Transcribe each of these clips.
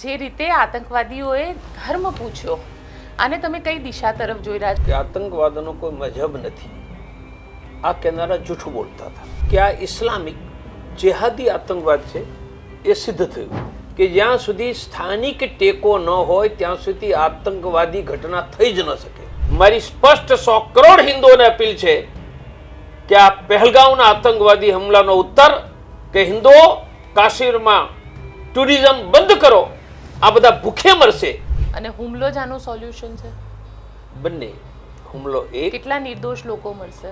જે રીતે આતંકવાદીઓએ ધર્મ પૂછ્યો, આને તમે કઈ દિશા તરફ જોઈ રહ્યા છો? આતંકવાદનો કોઈ મજહબ નથી. આ કેનારા જૂઠું બોલતા હતા. કે આ ઇસ્લામિક જેહાદી આતંકવાદ છે, એ સિદ્ધ થયું. કે જ્યાં સુધી સ્થાનિક ટેકો ન હોય, ત્યાં સુધી આતંકવાદી ઘટના થઈ જ ન શકે. મારી સ્પષ્ટ સો કરોડ હિન્દુઓને અપીલ છે કે આ પહેલગાંવના આતંકવાદી હુમલાનો ઉત્તર કે હિન્દુઓ કાશ્મીરમાં ટુરિઝમ બંધ કરો. આ બધા ભૂખે મરશે. અને હુમલો જ આનું સોલ્યુશન છે? બંને. હુમલો એ કેટલા નિર્દોષ લોકો મળશે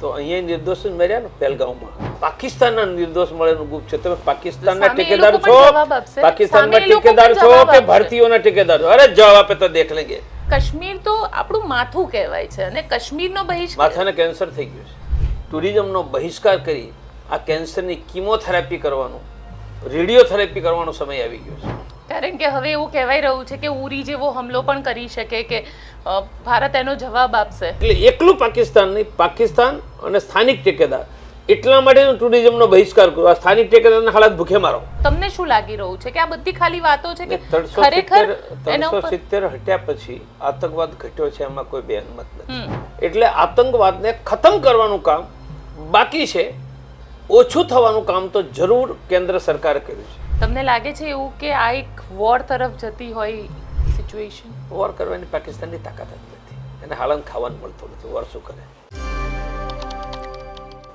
તો અહીંયા નિર્દોષ જ મર્યા ને પહેલગામમાં. પાકિસ્તાનના નિર્દોષ મળેનું ગુપ છે. તમે પાકિસ્તાનના સામે ઠેકેદાર છો? પાકિસ્તાનના ઠેકેદાર છો કે ભારતીયોના ઠેકેદાર છો? અરે જવાબ આપે તો દેખ લેંગે કાશ્મીર તો આપણું માથું કહેવાય છે અને કાશ્મીરનો બહિષ્કાર માથાને કેન્સર થઈ ગયું છે. ટુરિઝમનો બહિષ્કાર કરી આ કેન્સરની કિમોથેરાપી કરવાનો રેડિયોથેરાપી કરવાનો સમય આવી ગયો છે. કારણ કે હવે એવું કહેવાય રહ્યું છે કે ઉરી જેવો હમલો પણ કરી શકે કે ભારત એનો જવાબ આપશે. એટલે એકલું પાકિસ્તાન નહીં પાકિસ્તાન અને સ્થાનિક ટેકેદાર એટલા માટે ટુરિઝમનો બહિષ્કાર કરું. આ સ્થાનિક ઠેકેદારના હાલત ભૂખે મારો. તમને શું લાગી રહ્યું છે કે આ બધી ખાલી વાતો છે કે ખરેખર ત્રણસો સિત્તેર હટ્યા પછી આતંકવાદ ઘટ્યો છે એમાં કોઈ બેનમત નથી. એટલે આતંકવાદને ખતમ કરવાનું કામ બાકી છે. ઓછું થવાનું કામ તો જરૂર કેન્દ્ર સરકારે કર્યું છે. તમને લાગે છે એવું કે આ એક વોર તરફ જતી હોય સિચ્યુએશન વોર કરવાની પાકિસ્તાનની તાકાત જ નથી. એને હાલન ખાવાનું મળતું નથી. વોર શું કરે?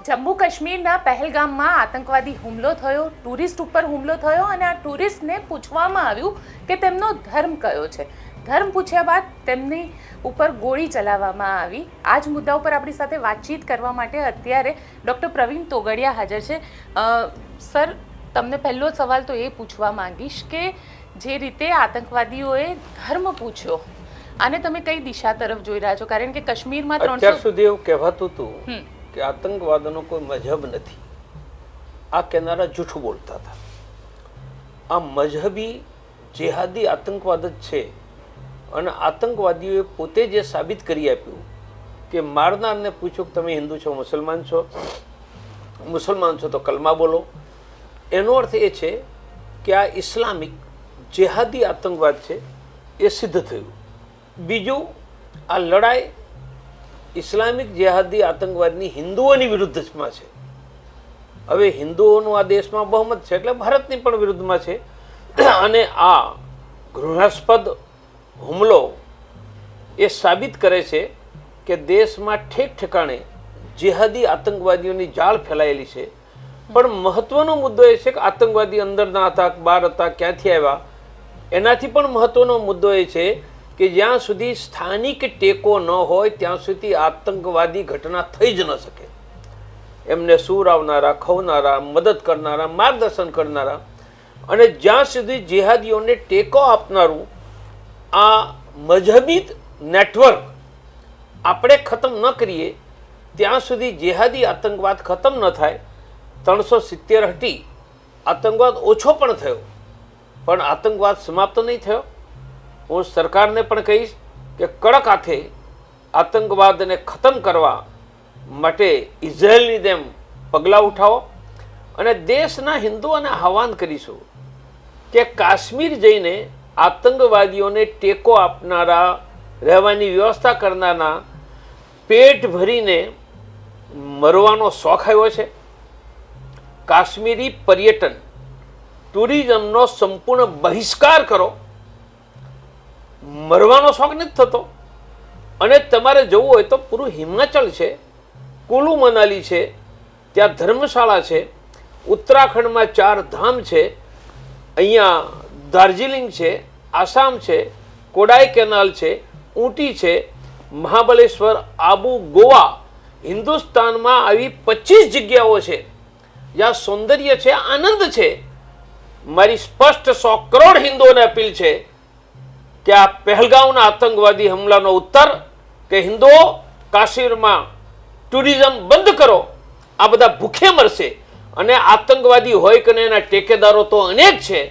જમ્મુ કાશ્મીરના પહેલગામમાં આતંકવાદી હુમલો થયો ટુરિસ્ટ ઉપર હુમલો થયો અને આ ટુરિસ્ટને પૂછવામાં આવ્યું કે તેમનો ધર્મ કયો છે. ધર્મ પૂછ્યા બાદ તેમની ઉપર ગોળી ચલાવવામાં આવી. આ જ મુદ્દા ઉપર આપણી સાથે વાતચીત કરવા માટે અત્યારે ડૉક્ટર પ્રવીણ તોગડિયા હાજર છે. સર તમને પહેલો સવાલ તો એ પૂછવા માંગીશ કે જે રીતે આતંકવાદીઓએ ધર્મ પૂછ્યો આને તમે કઈ દિશા તરફ જોઈ રહ્યા છો? કારણ કે કાશ્મીરમાં અત્યાર સુધી એવું કહેવાતું હતું કે આતંકવાદનો કોઈ મજહબ નથી. આ કેનારા જૂઠું બોલતા હતા. આ મજહબી જેહાદી આતંકવાદ જ છે. અને આતંકવાદીઓએ પોતે જે સાબિત કરી આપ્યું કે મારનારને પૂછ્યું કે તમે હિન્દુ છો મુસલમાન છો? મુસલમાન છો તો કલમા બોલો. એનો અર્થ એ છે કે આ ઇસ્લામિક જેહાદી આતંકવાદ છે, એ સિદ્ધ થયું. બીજું, આ લડાઈ ઇસ્લામિક જેહાદી આતંકવાદની હિન્દુઓની વિરુદ્ધમાં છે. હવે હિન્દુઓનું આ દેશમાં બહુમત છે એટલે ભારતની પણ વિરુદ્ધમાં છે. અને આ ઘૃણાસ્પદ હુમલો એ સાબિત કરે છે કે દેશમાં ઠેક ઠેકાણે જેહાદી આતંકવાદીઓની જાળ ફેલાયેલી છે. પણ મહત્વનો મુદ્દો એ છે કે આતંકવાદી અંદરના હતા, બહાર હતા, ક્યાંથી આવ્યા? એનાથી પણ મહત્વનો મુદ્દો એ છે કે જ્યાં સુધી સ્થાનિક ટેકો ન હોય, ત્યાં સુધી આતંકવાદી ઘટના થઈ જ ન શકે. એમને સૂર આવનારા, ખવનારા, મદદ કરનારા, માર્ગદર્શન કરનારા અને જ્યાં સુધી જેહાદીઓને ટેકો આપનારું આ મજહબી નેટવર્ક આપણે ખતમ ન કરીએ, ત્યાં સુધી જેહાદી આતંકવાદ ખતમ ન થાય ત્રણસો સિત્તેર હટી આતંકવાદ ઓછો પણ થયો. પણ આતંકવાદ સમાપ્ત નહીં થયો. હું સરકારને પણ કહીશ કે કડક હાથે આતંકવાદને ખતમ કરવા માટે ઇઝરાયલની જેમ પગલાં ઉઠાવો અને દેશના હિન્દુઓને આહવાન કરીશું કે કાશ્મીર જઈને આતંકવાદીઓને ટેકો આપનારા, રહેવાની વ્યવસ્થા કરનારના પેટ ભરીને મરવાનો શોખ આવ્યો છે. કાશ્મીરી પર્યટન, ટુરિઝમનો સંપૂર્ણ બહિષ્કાર કરો. મરવાનો શોખ નથી થતો. અને તમારે જવું હોય તો પૂરું હિમાચલ છે, કુલુ મનાલી છે, ત્યાં ધર્મશાળા છે, ઉત્તરાખંડમાં ચાર ધામ છે, અહીંયા દાર્જિલિંગ છે, આસામ છે કોડાઈ કેનાલ છે, ઊટી છે મહાબલેશ્વર આબુ ગોવા, હિન્દુસ્તાનમાં આવી પચીસ જગ્યાઓ છે. જ્યાં સૌંદર્ય છે, આનંદ છે? મારી સ્પષ્ટ સો કરોડ હિન્દુઓને અપીલ છે કે આ પહેલગાંવના આતંકવાદી હુમલાનો ઉત્તર કે હિન્દુઓ કાશ્મીરમાં ટુરિઝમ બંધ કરો, આ બધા ભૂખે મરશે. અને આતંકવાદી હોય કે એના ટેકેદારો તો અનેક છે,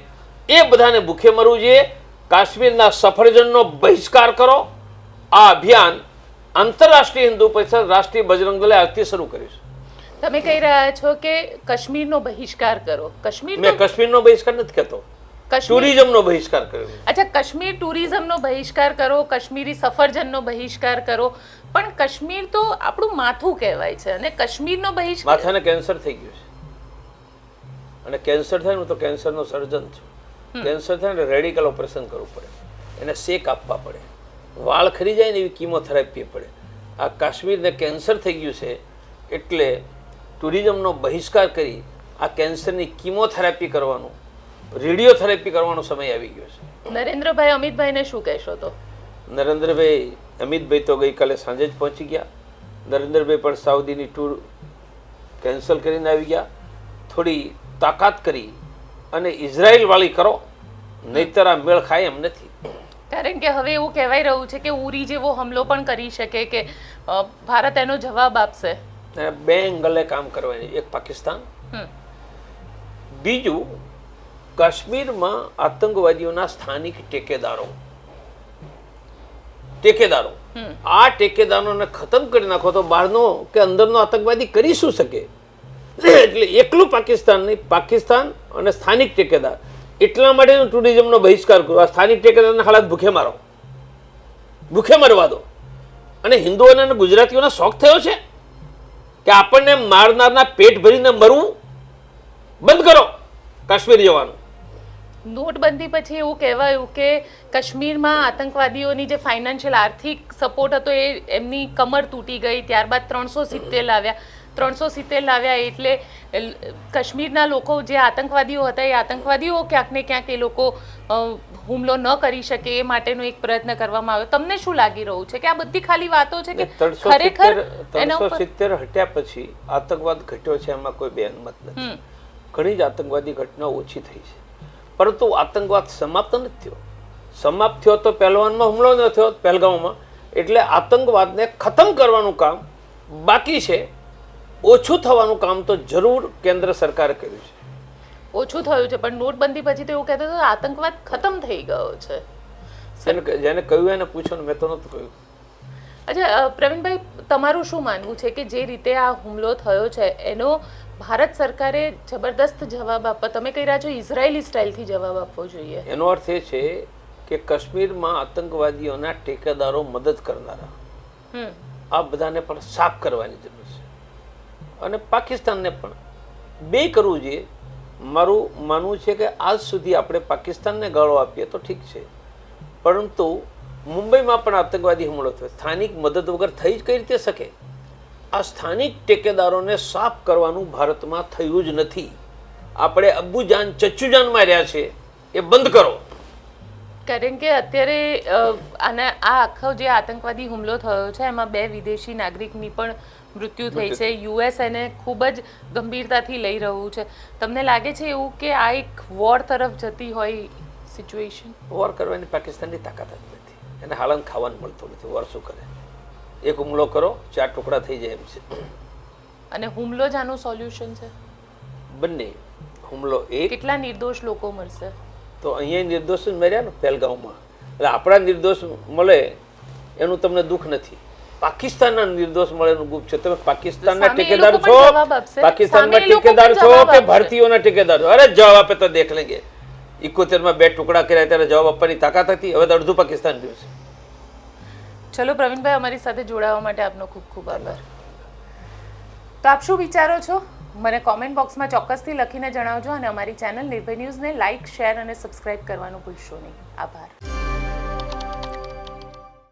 એ બધાને ભૂખે મરવું જોઈએ. કાશ્મીરના સફરજનનો બહિષ્કાર કરો. આ અભિયાન આંતરરાષ્ટ્રીય હિન્દુ પરિષદ રાષ્ટ્રીય બજરંગ દળે આજથી શરૂ કર્યું છે. તમે કહી રહ્યા છો કે કાશ્મીરનો બહિષ્કાર કરો. કાશ્મીર મેં કાશ્મીરનો બહિષ્કાર નથી કહેતો ટુરિઝમનો બહિષ્કાર કર્યો અચ્છા કાશ્મીર ટુરિઝમનો બહિષ્કાર કરો કાશ્મીરી સફરજનનો બહિષ્કાર કરો. પણ કાશ્મીર તો આપણું માથું કહેવાય છે અને કાશ્મીરનો બહિષ્કાર માથાને કેન્સર થઈ ગયું છે. અને કેન્સર થાય ને તો કેન્સરનો સર્જન છે. કેન્સર થાય ને રેડિકલ ઓપરેશન કરવું પડે. એને શેક આપવા પડે. વાળ ખરી જાય ને એવી કિમોથેરાપી પડે. આ કાશ્મીરને કેન્સર થઈ ગયું છે એટલે ટુરિઝમનો બહિષ્કાર કરી આ કેન્સરની કિમોથેરાપી કરવાનું રેડિયોથેરાપી કરવાનો સમય આવી ગયો છે. નરેન્દ્રભાઈ અમિતભાઈને શું કહેશો તો? નરેન્દ્રભાઈ અમિતભાઈ તો ગઈકાલે સાંજે જ પહોંચી ગયા. નરેન્દ્રભાઈ પણ સાઉદીની ટૂર કેન્સલ કરીને આવી ગયા. થોડી તાકાત કરી અને ઇઝરાયલવાળી કરો નહીતર આ મેળ ખાય એમ નથી. કારણ કે હવે એવું કહેવાય રહ્યું છે કે ઉરી જેવો હુમલો પણ કરી શકે કે ભારત એનો જવાબ આપશે. બે એંગલે કામ કરવાની એક પાકિસ્તાન. બીજું કાશ્મીરમાં આતંકવાદીઓના સ્થાનિક ટેકેદારો. ટેકેદારો. આ ટેકેદારોને ખતમ કરી નાખો તો બહારનો કે અંદરનો આતંકવાદી કરી શું શકે? એટલે એકલું પાકિસ્તાન નહીં પાકિસ્તાન અને સ્થાનિક ટેકેદાર. એટલા માટે હું ટુરિઝમનો બહિષ્કાર કરું. આ સ્થાનિક ટેકેદારને હાલાત ભૂખે મારો. ભૂખે મરવા દો. અને હિન્દુઓને અને ગુજરાતીઓને શોખ થયો છે? કે આપણને મારનારના પેટ ભરીને મરવું? બંધ કરો. કાશ્મીર જવાનું. નોટબંધી પછી એવું કહેવાયું કે કાશ્મીરમાં આતંકવાદીઓની જે ફાઇનાન્શિયલ આર્થિક સપોર્ટ હતો એ એમની કમર તૂટી ગઈ. ત્યારબાદ ત્રણસો સિત્તેર લાવ્યા. ત્રણસો સિત્તેર લાવ્યા એટલે કાશ્મીરના લોકો જે આતંકવાદીઓ હતા એ આતંકવાદીઓ ક્યાંક ને ક્યાંક એ લોકો હુમલો ન કરી શકે એ માટેનો એક પ્રયત્ન કરવામાં આવ્યો. તમને શું લાગી રહ્યું છે? કે આ બધી ખાલી વાતો છે કે ખરેખર ત્રણસો સિત્તેર હટ્યા પછી આતંકવાદ ઘટ્યો છે એમાં કોઈ બેનમત નથી. ઘણી જ આતંકવાદી ઘટનાઓ ઓછી થઈ છે. પરંતુ આતંકવાદ સમાપ્ત નથી થયો. સમાપ્ત થયો તો પહેલવાનમાં હુમલો ન થયો પહેલગામમાં. એટલે આતંકવાદને ખતમ કરવાનું કામ બાકી છે. ઓછું થવાનું કામ તો જરૂર કેન્દ્ર સરકારે કર્યું છે. ઓછું થયું છે પણ નોટબંધી પછી તો એવું કહેતો હતો આતંકવાદ ખતમ થઈ ગયો છે. જેને કહ્યું એને પૂછો ને મેં તો નહોતું કહ્યું. અચ્છા પ્રવીણભાઈ તમારું શું માનવું છે કે જે રીતે આ હુમલો થયો છે એનો ભારત સરકારે જબરદસ્ત જવાબ આપવા તમે કહી રહ્યા છો ઇઝરાયેલી સ્ટાઇલથી જવાબ આપવો જોઈએ. એનો અર્થ એ છે કે કાશ્મીરમાં આતંકવાદીઓના ટેકેદારો મદદ કરનારા. હમ. આ બધાને પણ સાફ કરવાની જરૂર છે. અને પાકિસ્તાનને પણ. બે કરવું જોઈએ મારું માનવું છે કે આજ સુધી આપણે પાકિસ્તાનને ગાળો આપીએ તો ઠીક છે. પરંતુ મુંબઈમાં પણ આતંકવાદી હુમલો થયો. સ્થાનિક મદદ વગર થઈ જ કઈ રીતે શકે? આ સ્થાનિક ટેકેદારોને સાફ કરવાનું ભારતમાં થયું જ નથી. આપણે અબ્બુજાન, ચચ્ચુજાન માર્યા છે. એ બંધ કરો. કારણ કે અત્યારે આના, આ આખો જે આતંકવાદી હુમલો થયો છે, એમાં બે વિદેશી નાગરિકની પણ મૃત્યુ થઈ છે. યુએસ એને ખૂબ જ ગંભીરતાથી લઈ રહ્યું છે. તમને લાગે છે એવું કે આ એક વોર તરફ જતી હોય સિચ્યુએશન વોર કરવાની પાકિસ્તાનની તાકાત જ નથી. એને હાલન ખાવાનું મળતું નથી. વોર શું કરે? એક હુમલો કરો ચાર ટુકડા થઈ જાય એમ છે. અને હુમલો જ આનું સોલ્યુશન છે? બંને. હુમલો એ કેટલા નિર્દોષ લોકો મરશે તો અહીંયા નિર્દોષ મર્યા ને પહેલગાંવમાં એટલે આપણા નિર્દોષ મળે એનું તમને દુઃખ નથી. પાકિસ્તાનના નિર્દોષ મળેનું છે. તમે પાકિસ્તાનના સામે ઠેકેદાર છો લોકો ઠેકેદાર છો કે ભારતીયોના ઠેકેદાર? છો અરે જવાબ આપે તો દેખ લેંગે. ઇકોતેરમાં બે ટુકડા કર્યા ત્યારે જવાબ આપવાની તાકાત હતી. હવે તો અડધું પાકિસ્તાન રહ્યું છે. ચલો પ્રવીણભાઈ અમારી સાથે જોડાવા માટે આપનો ખૂબ ખૂબ આભાર. તો આપ શું વિચારો છો? મને કોમેન્ટ બોક્સમાં ચોક્કસથી લખીને જણાવજો અને અમારી ચેનલ નિર્ભય ન્યૂઝને લાઇક શેર અને સબસ્ક્રાઇબ કરવાનું ભૂલશો નહીં. આભાર.